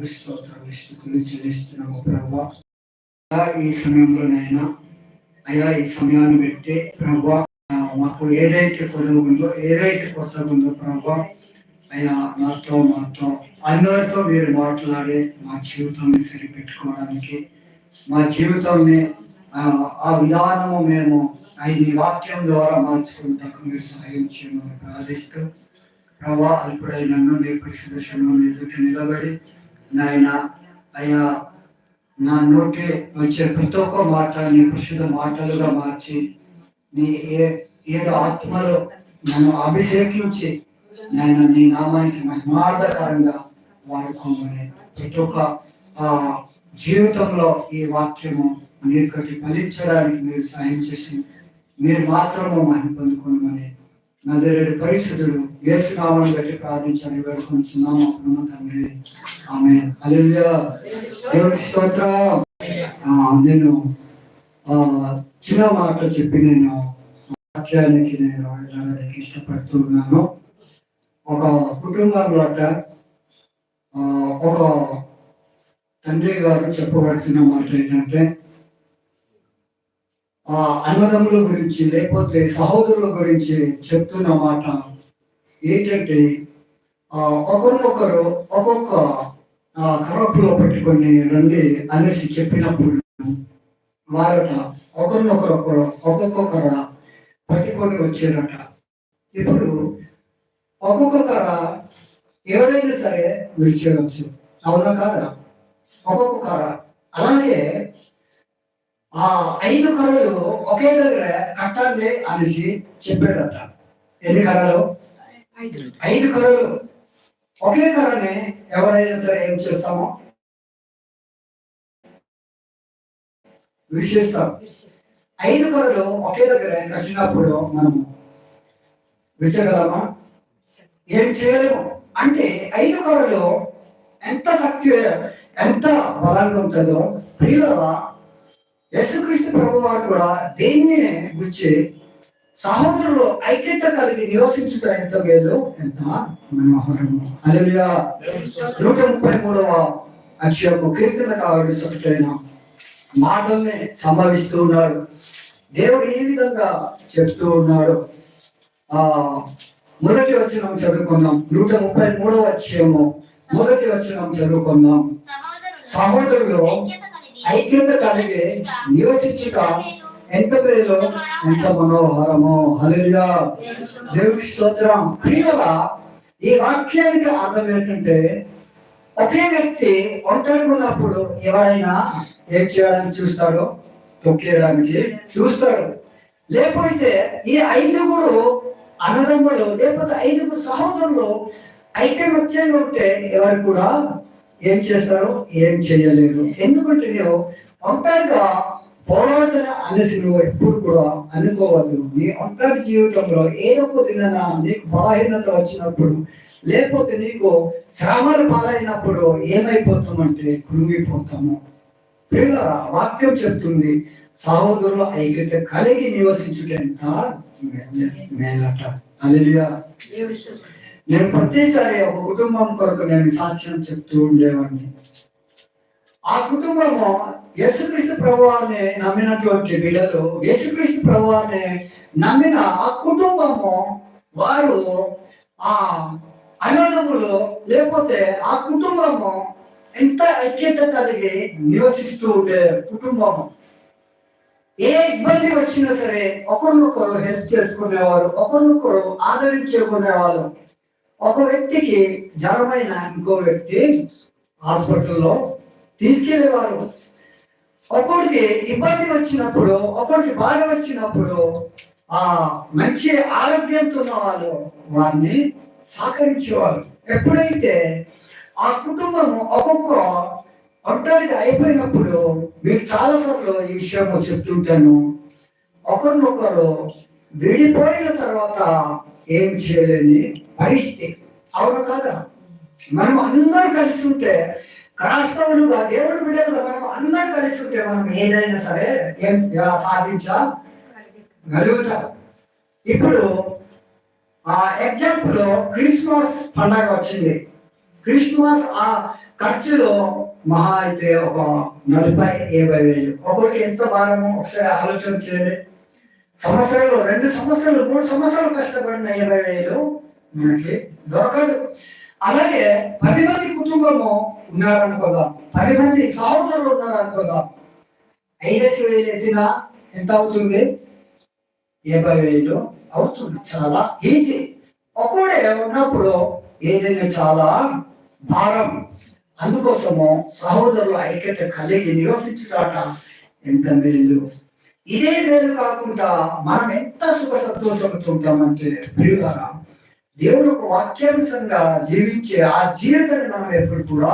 వందనాలు స్తోత్రాలు స్థుతులు చెల్లిస్తున్నాము ప్రభా. అయ్యా, ఈ సమయంలోనైనా అయ్యా ఈ సమయాన్ని పెట్టి ప్రభా మాకు ఏదైతే కొలువు ఉందో ఏదైతే కొత్త ఉందో ప్రభా అయ్యా నాతో మాతో అందరితో మీరు మాట్లాడి మా జీవితాన్ని సరిపెట్టుకోవడానికి మా జీవితాన్ని ఆ, విధానము మేము ఆయన వాక్యం ద్వారా మార్చుకుంటాకు మీరు సహాయం చేయమని ప్రార్థిస్తూ ప్రభా అల్పుడైన నన్ను నీ పరిశుభ్రంలో ఎదుట నిలబడి నాయన అయ్యా నా నోటి వచ్చే ప్రతి ఒక్క మాట నీ పురుషుల మాటలుగా మార్చి నీ ఏ ఏడు ఆత్మలో నన్ను అభిషేకించి నాయన నీ నామానికి మహిమార్థకరంగా వాడుకోమని ప్రతి ఒక్క ఆ జీవితంలో ఈ వాక్యము మీరు కట్టి ఫలించడానికి మీరు సాయం చేసి మీరు మాత్రము మహిమ పొందుకోమని నజరేడు పరిశుద్ధుడు యేసు కావాలని బట్టి ప్రార్థించాలని వేడుకుంటున్నాము అప్పుడు తండ్రి. ఆమె హల్లెలూయా. దేవుడి స్తోత్రం. నేను చిన్న మాట చెప్పి నేను వాక్యానికి నేను వెళ్ళడానికి ఇష్టపడుతున్నాను ఒక కుటుంబంలో ఒక తండ్రి గారు చెప్పబడుతున్న మాట ఏంటంటే అన్నదమ్ముల గురించి లేకపోతే సహోదరుల గురించి చెప్తున్న మాట ఏంటంటే ఒకరినొకరు ఒక్కొక్క కరపులో పెట్టుకొని రండి అనేసి చెప్పినప్పుడు వారట ఒకరినొకరు ఒక్కొక్కర పట్టుకొని వచ్చారట. ఇప్పుడు ఒక్కొక్కర ఎవరైనా సరే విడిచేయవచ్చు అవునా కాదా? ఒక్కొక్కర. అలాగే ఆ ఐదు కర్రలు ఒకే దగ్గర కట్టండి అనేసి చెప్పాడట. ఎన్ని కర్రలు? ఐదు కర్రలు. ఒకే కర్రని ఎవరైనా సరే ఏం చేస్తామో? విడిచేస్తాం. ఐదు కర్రలు ఒకే దగ్గర కట్టినప్పుడు మనం విడిచగలమా? ఏం చేయలేము. అంటే ఐదు కర్రలు ఎంత శక్తి ఎంత బలంగా ఉంటుందో ప్రియులరా యేసుక్రీస్తు ప్రభు వారు కూడా దేన్ని గురించి సహోదరులు ఐక్యత కలిగి నివసించుట ఎంత మేలు ఎంత మనోహరము అలలియా నూట ముప్పై మూడవ అక్షయము కీర్తన కావడం చెప్తైన మాటల్ని సంభవిస్తూ ఉన్నాడు. దేవుడు ఈ విధంగా చెప్తూ ఉన్నాడు. ఆ మొదటి వచనం చదువుకుందాం. నూట ముప్పై మూడవ అక్షయము మొదటి వచనం చదువుకుందాం. సహోదరులు ఐక్యత కలిగి నివసించుట ఎంత పేరు ఎంత మనోహరము. హలియా దేవుడి స్తోత్రం. ప్రియుల ఈ వాక్యానికి అర్థం ఏంటంటే ఒకే వ్యక్తి ఒంటరిగా ఉన్నప్పుడు ఎవరైనా ఏం చేయడానికి చూస్తాడో? తొక్కేయడానికి చూస్తాడు. లేకపోతే ఈ ఐదుగురు అన్నదమ్ములు లేకపోతే ఐదుగురు సహోదరులు ఐక్యమత్యంగా ఉంటే ఎవరికి కూడా ఏం చేస్తారు? ఏం చేయలేరు. ఎందుకంటే నేను ఒంటరిగా పోరాడుతున్న అనేసి ఎప్పుడు కూడా అనుకోవద్దు. నీ ఒంటరి జీవితంలో ఏదో ఒక తిననా నీకు బలహీనత వచ్చినప్పుడు లేకపోతే నీకు శ్రమలు పాలైనప్పుడు ఏమైపోతామంటే కృంగిపోతాము. పిల్లరా వాక్యం చెప్తుంది సహోదరులు ఐక్యత కలిగి ఎంత మేలట. అలెలుయా నేను ప్రతిసారి ఒక కుటుంబం కొరకు నేను సాక్ష్యం చెప్తూ ఉండేవాడిని. ఆ కుటుంబము యేసుక్రీస్తు ప్రభువారిని నమ్మినటువంటి బిడ్డలు యేసుక్రీస్తు ప్రభువారిని నమ్మిన ఆ కుటుంబము వారు ఆ అన్నదమ్ములు లేకపోతే ఆ కుటుంబము ఎంత ఐక్యత కలిగి నివసిస్తూ ఉండే కుటుంబము. ఏ ఇబ్బంది వచ్చినా సరే ఒకరినొకరు హెల్ప్ చేసుకునేవారు ఒకరినొకరు ఆదరించుకునేవారు. ఒక వ్యక్తికి జ్వరమైన ఇంకో వ్యక్తి హాస్పిటల్లో తీసుకెళ్ళేవారు ఒకరికి ఇబ్బంది వచ్చినప్పుడు ఒకరికి బాధ వచ్చినప్పుడు ఆ మంచి ఆరోగ్యంతో ఉన్న వాళ్ళు వారిని సహకరించేవారు. ఎప్పుడైతే ఆ కుటుంబం ఒక్కొక్క ఒంటరిగా అయిపోయినప్పుడు మీరు చాలాసార్లు ఈ విషయం చెప్తుంటాను ఒకరినొకరు విడిపోయిన తర్వాత ఏం చేయలేని పరిస్థితి. అవును కాదా? మనం అందరూ కలిసి ఉంటే క్రైస్తవులుగా దేవుడు బిడ్డలుగా మనం అందరూ కలిసి ఉంటే మనం ఏదైనా సరే ఏం సాధించగలుగుతాం ఇప్పుడు ఆ ఎగ్జాంపుల్ క్రిస్మస్ పండగ వచ్చింది. క్రిస్మస్ ఆ ఖర్చులో మహా అయితే ఒక నలభై యాభై వేలు. ఒకరికి ఎంత భారము? ఒకసారి ఆలోచన చేయండి. సంవత్సరాలు రెండు సంవత్సరాలు మూడు సంవత్సరాలు కష్టపడిన యాభై వేలు. మనకి దొరకదు. అలాగే పది మంది కుటుంబము ఉన్నారనుకోదాం. పది మంది సహోదరులు ఉన్నారనుకోదాం. ఐదేసి వేలు ఎత్తినా ఎంత అవుతుంది? యాభై వేలు అవుతుంది. చాలా ఈజీ. ఒక్కడే ఉన్నప్పుడు ఏదైనా చాలా భారం. అందుకోసము సహోదరులు ఐక్యత కలిగి నివసించుటాట ఎంత మేలు. ఇదే మేలు కాకుండా మనం ఎంత సుఖ సంతోషంతో ఉంటామంటే ప్రియులారా దేవుడు ఒక వాక్యాంశంగా జీవించే ఆ జీవితాన్ని మనం ఎప్పుడు కూడా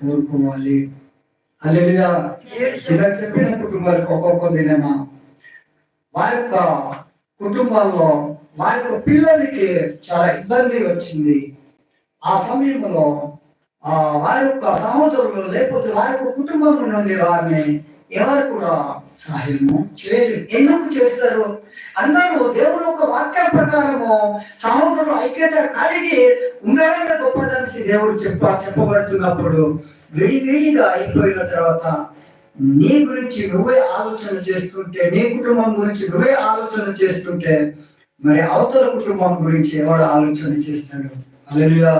కోరుకోవాలి. అల్లెలుగా ఇలా చెప్పిన కుటుంబాలకు ఒక్కొక్క దినమా వారి యొక్క కుటుంబాల్లో వారి యొక్క పిల్లలకి చాలా ఇబ్బంది వచ్చింది. ఆ సమయంలో ఆ వారి యొక్క సహోదరులు లేకపోతే వారి యొక్క కుటుంబం నుండి వారిని ఎవరు కూడా సహాయము చేయలేదు ఎందుకు చేస్తారు? అందరూ దేవుడు యొక్క వాక్య ప్రకారము సహోదరులు ఐక్యత కలిగి ఉండడమే గొప్పదనిసి దేవుడు చెప్ప చెప్పబడుతున్నప్పుడు విడి విడిగా అయిపోయిన తర్వాత నీ గురించి నువ్వే ఆలోచన చేస్తుంటే నీ కుటుంబం గురించి నువ్వే ఆలోచన చేస్తుంటే మరి అవతల కుటుంబం గురించి ఎవడు ఆలోచన చేస్తాడు? అలెలుగా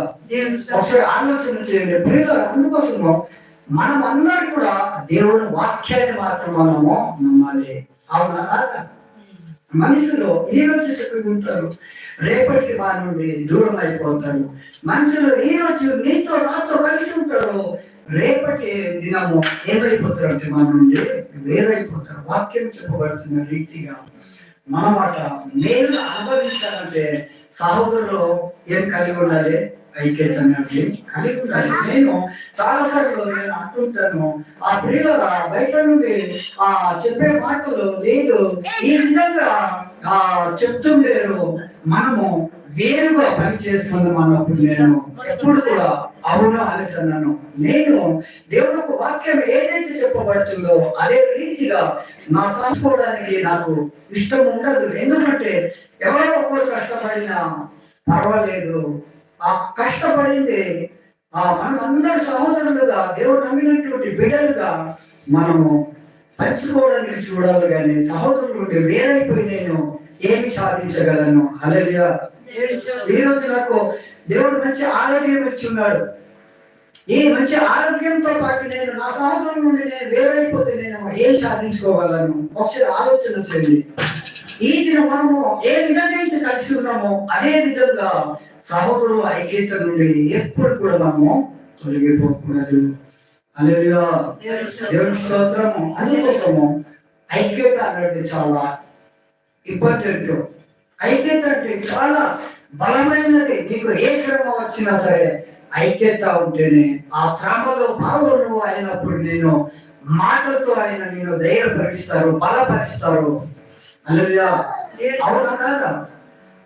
ఒకసారి ఆలోచన చేయండి. ప్రియుల అందుకోసము మనం అందరం కూడా దేవుని వాక్యాన్ని మాత్రం మనము నమ్మాలి. అవునా కాదా? మనుషులు ఈ రోజు చెప్పుకుంటారు రేపటికి మా నుండి దూరం అయిపోతారు. మనుషులు ఈ రోజు నీతో నాతో కలిసి ఉంటారు. రేపటి దినము ఏమైపోతారు అంటే మన నుండి వేరైపోతారు. వాక్యం చెప్పబడుతున్న రీతిగా మనం అట్లా నేను అనుభవించాలంటే సహోదరులు ఏం కలిగి ఉండాలి? ఐక్యతను అన్నట్లు కలిగి ఉండాలి నేను చాలా సార్లు నేను అంటుంటాను ఆ ప్రియుల బయట నుండి ఆ చెప్పే మాటలు లేదు. ఈ విధంగా ఆ చెప్తుండేరు మనము వేరుగా పని చేసుకుందాం అన్నప్పుడు నేను ఎప్పుడు కూడా అవును అలిస్తున్నాను నేను దేవుడు ఒక వాక్యం ఏదైతే చెప్పబడుతుందో అదే రీతిగా నా సాధించుకోవడానికి నాకు ఇష్టం ఉండదు. ఎందుకంటే ఎవరో ఒక్కరు కష్టపడినా పర్వాలేదు. ఆ కష్టపడింది. ఆ మనం అందరి సహోదరులుగా దేవుడు నమ్మినటువంటి బిడ్డలుగా మనము పంచుకోవడానికి చూడాలి కానీ సహోదరులు ఉంటే వేరైపోయి నేను ఏమి సాధించగలను? అలలియా ఈ రోజు నాకు దేవుడు మంచి ఆరోగ్యం ఇచ్చి ఉన్నాడు. ఈ మంచి ఆరోగ్యంతో పాటు నేను నా సహోదరుల నుండి నేను వేరైపోతే నేను ఏం సాధించుకోగలను? ఒకసారి ఆలోచన చేయండి. ఈ దినం మనము ఏ విధంగా అయితే కలిసి ఉన్నామో అదే విధంగా సహోదరుల ఐక్యత నుండి ఎప్పుడు కూడా మనము తొలగిపోకూడదు. దేవుని స్తోత్రము అందుకోసము ఐక్యత అనేది చాలా ఇంపార్టెంట్. ఐక్యత అంటే చాలా బలమైనది. నీకు ఏ శ్రమ వచ్చినా సరే ఐక్యత ఉంటేనే ఆ శ్రమలో పాల్గొను అయినప్పుడు నేను మాటలతో ఆయన నేను ధైర్యపరుస్తారు బలపరుస్తారు. అవునా కాదా.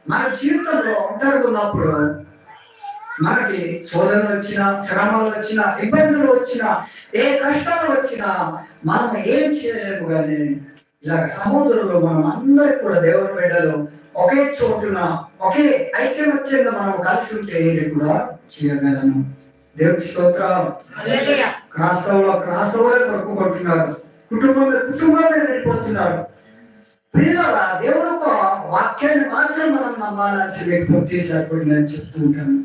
మన జీవితంలో ఒంటరిగా ఉన్నప్పుడు మనకి శోధనలు వచ్చినా శ్రమలు వచ్చినా ఇబ్బందులు వచ్చినా ఏ కష్టాలు వచ్చినా మనం ఏం చేయలేము కానీ ఇలా సముద్రంలో మనం అందరికి కూడా దేవుని బిడ్డలు ఒకే చోటున ఒకే ఐక్యమత్యంగా మనం కలిసి ఉంటే ఏది కూడా చేయగలను దేవుడి స్తోత్రం క్రాస్తవులో క్రాస్తవులే కొనుక్కుంటున్నారు కుటుంబంలో కుటుంబాలే వెళ్ళిపోతున్నారు ప్రియులారా దేవుడు ఒక వాక్యాన్ని మాత్రం మనం నమ్మాలని లేకపోతే సరిపడి నేను చెప్తూ ఉంటాను.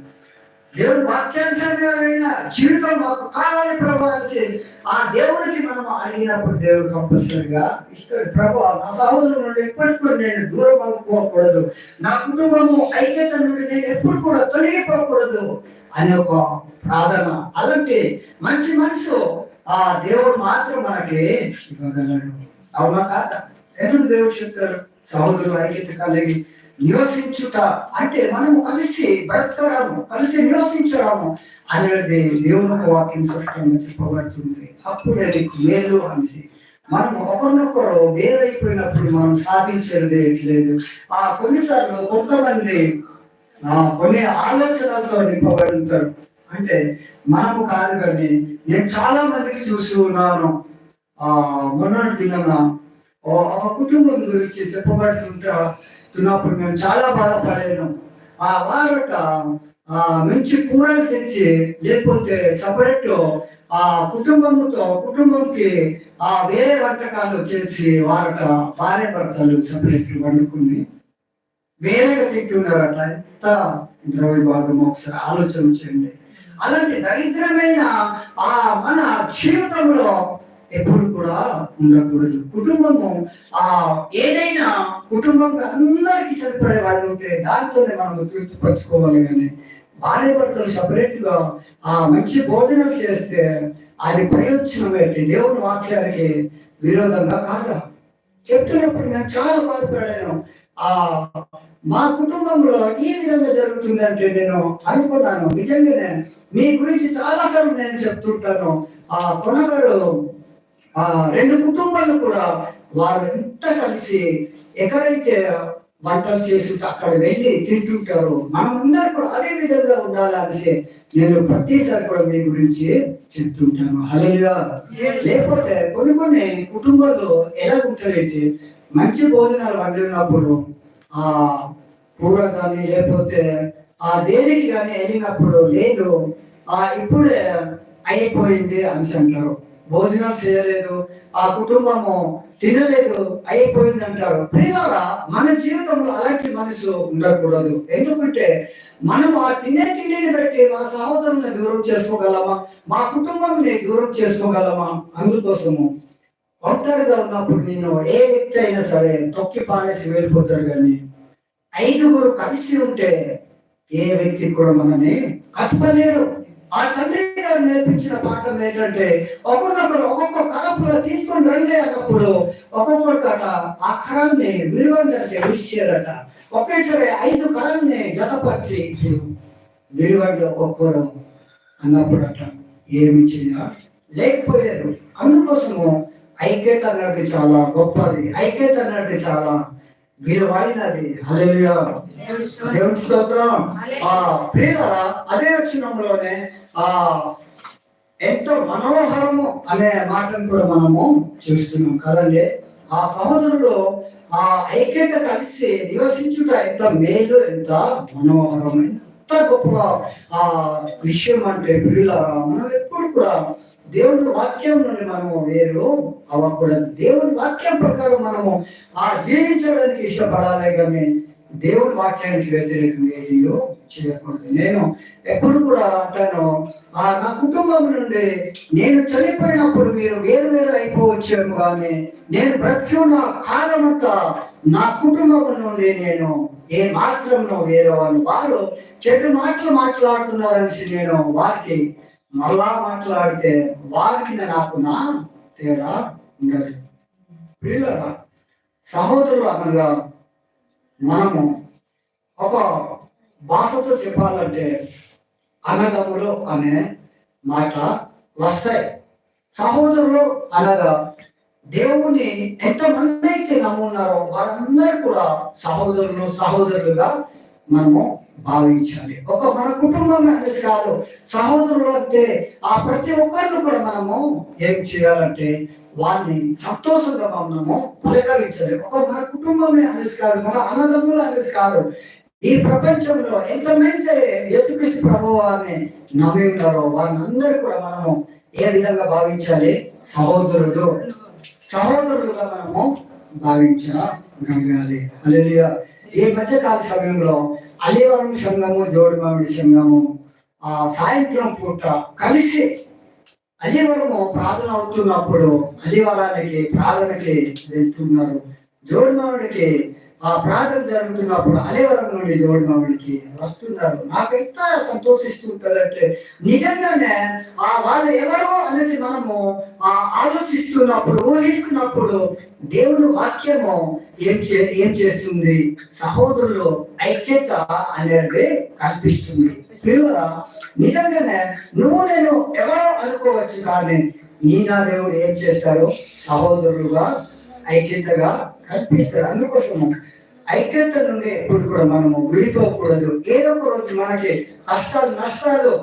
దేవుడు వాక్యానుసారంగా జీవితం మాకు కావాలి ప్రభు అనేసి ఆ దేవుడికి మనం అడిగినప్పుడు దేవుడు కంపల్సరిగా ఇస్తాడు. ప్రభు నా సహోదరు నుండి ఎప్పటికి నేను దూరం అనుకోకూడదు నా కుటుంబము ఐక్యత నుండి నేను ఎప్పుడు కూడా తొలగిపోకూడదు అనే ఒక ప్రార్థన. అలాంటి మంచి మనసు ఆ దేవుడు మాత్రం మనకి ఇవ్వగలడు. అవునా కాదా? ఎందుకు దేవుడు చెప్తారు సహోదరులు ఐక్యత కలిగి నివసించుట అంటే మనము కలిసి బ్రతకడము కలిసి నివసించడము అనేది దేవుని వాక్యం స్పష్టంగా చెప్పబడుతుంది. అప్పుడే నీకు మేలు అనేసి. మనం ఒకరినొకరు వేరైపోయినప్పుడు మనం సాధించేది లేదు. ఆ కొన్నిసార్లు కొంతమంది ఆ కొన్ని ఆలోచనలతో నింపబడి ఉంటారు అంటే మనము కాదు కానీ నేను చాలా మందికి చూసి ఉన్నాను. మొన్నటి దినాన ఆ కుటుంబం గురించి చెప్పబడుతుంటా మేము చాలా బాధపడేను ఆ వారట ఆ మంచి కూరలు తెచ్చి లేకపోతే సపరేట్ ఆ కుటుంబంతో కుటుంబంకి ఆ వేరే వంటకాలు చేసి వారట భార్య భర్తలు సపరేట్ వండుకుని వేరేగా తింటున్నారట. ఎంత ద్రవ్య భాగం ఒకసారి ఆలోచన చేయండి. అలాంటి దరిద్రమైన ఆ మన జీవితంలో ఎప్పుడు కూడా ఉండకూడదు. కుటుంబము ఆ ఏదైనా కుటుంబం అందరికీ సరిపడే వాళ్ళు ఉంటే దాంతోనే మనం తృప్తిపరచుకోవాలి కానీ భార్య భర్తలు సపరేట్గా ఆ మంచి భోజనం చేస్తే అది ప్రయోజనం ఏంటి? దేవుని వాక్యానికి విరోధంగా కాదా? చెప్తున్నప్పుడు నేను చాలా బాధపడాను. ఆ మా కుటుంబంలో ఈ విధంగా జరుగుతుందంటే నేను అనుకున్నాను. నిజంగానే మీ గురించి చాలా సార్లు నేను చెప్తుంటాను. ఆ కొనగారు ఆ రెండు కుటుంబాలు కూడా వారు ఎంత కలిసి ఎక్కడైతే వంటలు చేసి అక్కడ వెళ్ళి తింటుంటారు మనమందరం కూడా అదే విధంగా ఉండాలి అనేసి నేను ప్రతిసారి కూడా మీ గురించి చెప్తుంటాను. హల్లెలూయా. లేకపోతే కొన్ని కొన్ని కుటుంబాలు ఎలా ఉంటాయంటే మంచి భోజనాలు వండినప్పుడు ఆ కూర కానీ లేకపోతే ఆ దేనికి కానీ వెళ్ళినప్పుడు లేదు ఆ ఇప్పుడే అయిపోయింది అని అంటారు. భోజనం చేయలేదు ఆ కుటుంబము తినలేదు అయిపోయింది అంటారు ప్రియులారా మన జీవితంలో అలాంటి మనసు ఉండకూడదు. ఎందుకంటే మనం ఆ తినే తిండిని బట్టి మన సహోదరుని దూరం చేసుకోగలమా? మా కుటుంబాన్ని దూరం చేసుకోగలమా? అందుకోసము ఒంటరిగా ఉన్నప్పుడు నేను ఏ వ్యక్తి అయినా సరే తొక్కి పాడేసి వెళ్ళిపోతాడు కానీ ఐదుగురు కలిసి ఉంటే ఏ వ్యక్తి కూడా మనని కలపలేరు ఆ తండ్రి గారు నేర్పించిన పాఠం ఏంటంటే ఒకరినొకరు ఒక్కొక్క కలపులో తీసుకొని రండి అన్నప్పుడు ఒక్కొక్కరు కట ఆ కళల్ని విలువంగా తెలిసారట ఒకేసారి ఐదు కళల్ని జతపరిచి విలువండి ఒక్కొక్కరు అన్నప్పుడట ఏమి చేయ? లేకపోయారు. అందుకోసము ఐక్యత అన్నది చాలా గొప్పది. ఐక్యత అన్నది చాలా విలువైనది. హల్లెలూయా. దేవుని స్తోత్రం. ఆ ప్రియులరా అదే వచ్చినంలోనే ఆ ఎంతో మనోహరము అనే మాటను కూడా మనము చూస్తున్నాం. కదండి? ఆ సహోదరులు ఆ ఐక్యత కలిసి నివసించుట ఎంత మేలు ఎంత మనోహరం ఎంత గొప్ప ఆ విషయం అంటే ప్రియులరా మనం ఎప్పుడు కూడా దేవుని వాక్యం నుండి మనము వేరు అవ్వకూడదు. దేవుని వాక్యం ప్రకారం మనము ఆ జీవించడానికి ఇష్టపడాలి కానీ దేవుని వాక్యానికి వ్యతిరేకం ఏదియో చేయకూడదు. నేను ఎప్పుడు కూడా అంటాను ఆ నా కుటుంబం నుండి నేను చనిపోయినప్పుడు మీరు వేరు వేరు అయిపోవచ్చేమో కానీ నేను బ్రతికి ఉన్న కాలమంతా నా కుటుంబం నుండి నేను ఏ మాత్రంలో వేరేవాళ్ళు వారు చెడు మాటలు మాట్లాడుతున్నారనేసి నేను వారికి మళ్ళా మాట్లాడితే వారికి నాకు నా తేడా ఉండదు. పిల్లల సహోదరులు అనగా మనము ఒక భాషతో చెప్పాలంటే అన్నదమ్ములు అనే మాట వస్తాయి. సహోదరులు అనగా దేవుని ఎంతమంది అయితే నమ్మున్నారో వారందరూ కూడా సహోదరులు సహోదరులుగా మనము భావించాలి. ఒక మన కుటుంబం అనేసి కాదు సహోదరులు అంటే ఆ ప్రతి ఒక్కరిని కూడా మనము ఏం చేయాలంటే వారిని సంతోషంగా మనము పలకరించాలి. ఒక మన కుటుంబమే అనేసి కాదు మన అన్నదమ్ములు అనేసి కాదు ఈ ప్రపంచంలో ఎంతమంది యేసుక్రీస్తు ప్రభు వారిని నమ్మి ఉన్నారో వారిని అందరూ కూడా మనము ఏ విధంగా భావించాలి? సహోదరుడు సహోదరులుగా మనము భావించగలగాలి అలెలియా ఈ మధ్యకాల సమయంలో అలివరం సంఘము జోడి మామిడి సంఘము ఆ సాయంత్రం పూట కలిసి అలివరము ప్రార్థన అవుతున్నప్పుడు అలివరానికి ప్రార్థనకి వెళ్తున్నారు. జోడి మామిడికి ఆ ప్రార్థన జరుగుతున్నప్పుడు అలేవరం నుండి దేవుడు మామిడికి వస్తున్నారు నాకు ఎంత సంతోషిస్తుంటదంటే నిజంగానే ఆ వాళ్ళు ఎవరో అనేసి మనము ఆ ఆలోచిస్తున్నప్పుడు ఊహిస్తున్నప్పుడు దేవుని వాక్యము ఏం చే ఏం చేస్తుంది? సహోదరులు ఐక్యత అనేది కల్పిస్తుంది. నిజంగానే నువ్వు నేను ఎవరో అనుకోవచ్చు కానీ నీ నా దేవుడు ఏం చేస్తాడు? సహోదరులుగా ఐక్యతగా కల్పిస్తారు అందుకోసం ఐక్యత నుండి ఎప్పుడు కూడా మనము విడిపోకూడదు. ఏదో ఒక రోజు మనకి కష్టాలు నష్టాలు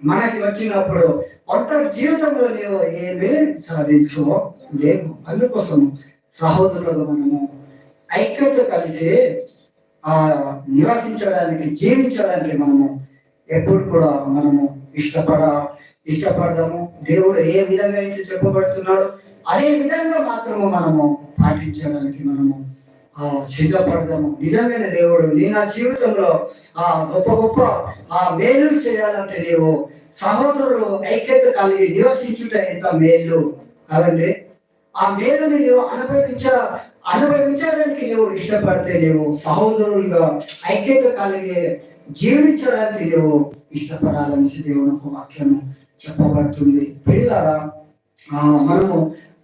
మనకి వచ్చినప్పుడు ఒంటరి జీవితంలో నీవు ఏమీ సాధించుకోలేము అందుకోసం సహోదరులు మనము ఐక్యత కలిసి ఆ నివసించడానికి జీవించడానికి మనము ఎప్పుడు కూడా మనము ఇష్టపడ ఇష్టపడదాము. దేవుడు ఏ విధంగా అయితే చెప్పబడుతున్నాడో అదే విధంగా మాత్రము మనము పాటించడానికి మనము ఆ సిద్ధపడదాము. నిజమైన దేవుడు నీ నా జీవితంలో ఆ గొప్ప గొప్ప ఆ మేలు చేయాలంటే నీవు సహోదరులు ఐక్యత కలిగి నివసించుట ఎంత మేలు కదండి? ఆ మేలుని నీవు అనుభవించ అనుభవించడానికి నీవు ఇష్టపడితే నీవు సహోదరులుగా ఐక్యత కలిగి జీవించడానికి నీవు ఇష్టపడాలని దేవుని ఒక వాక్యము చెప్పబడుతుంది. పిల్లరా ఆ మనము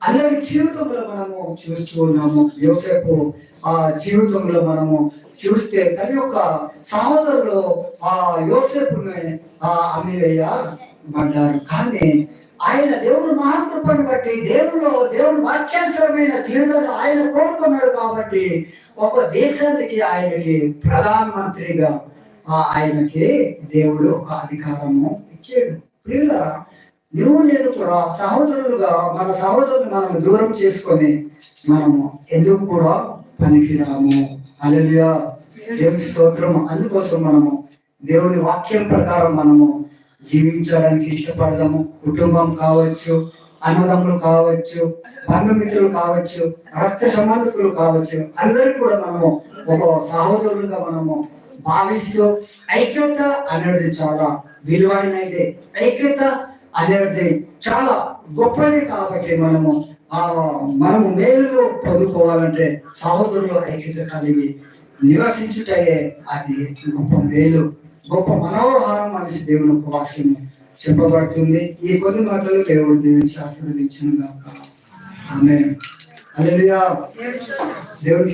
అందరి జీవితంలో మనము చూస్తూ ఉన్నాము. యోసేపు ఆ జీవితంలో మనము చూస్తే తన యొక్క సహోదరులు ఆ యోసేపుని ఆ అమ్మివేయబడ్డారు కానీ ఆయన దేవుని మహాకృపను బట్టి దేవులో దేవుని వాక్యాసరమైన జీవితాన్ని ఆయన కోరుకున్నాడు కాబట్టి ఒక దేశానికి ఆయనకి ప్రధానమంత్రిగా ఆ ఆయనకి దేవుడు ఒక అధికారము ఇచ్చాడు. నువ్వు నేను కూడా సహోదరులుగా మన సహోదరులు మనం దూరం చేసుకొని మనము ఎందుకు కూడా పనికిరాము? అలలియా దేవుని స్తోత్రం అందుకోసం మనము దేవుని వాక్యం ప్రకారం మనము జీవించడానికి ఇష్టపడదాము. కుటుంబం కావచ్చు అన్నదమ్ములు కావచ్చు బంధుమిత్రులు కావచ్చు రక్త సంబంధికులు కావచ్చు అందరికీ కూడా మనము ఒక సహోదరులుగా మనము భావిస్తూ ఐక్యత అనేది చాలా విలువైనదే. ఐక్యత అనేది చాలా గొప్పది కాబట్టి మనము ఆ మనము మేలు పొందుకోవాలంటే సహోదరులు ఐక్యత కలిగి నివసించుటయే అది గొప్ప మేలు. గొప్ప మనోహారం అనేసి దేవుని ఒక వాక్యం చెప్పబడుతుంది. ఈ కొద్ది మాటలు దేవుడు దేవుని శాస్త్రం ఇచ్చిన గాక. ఆమె దేవుడి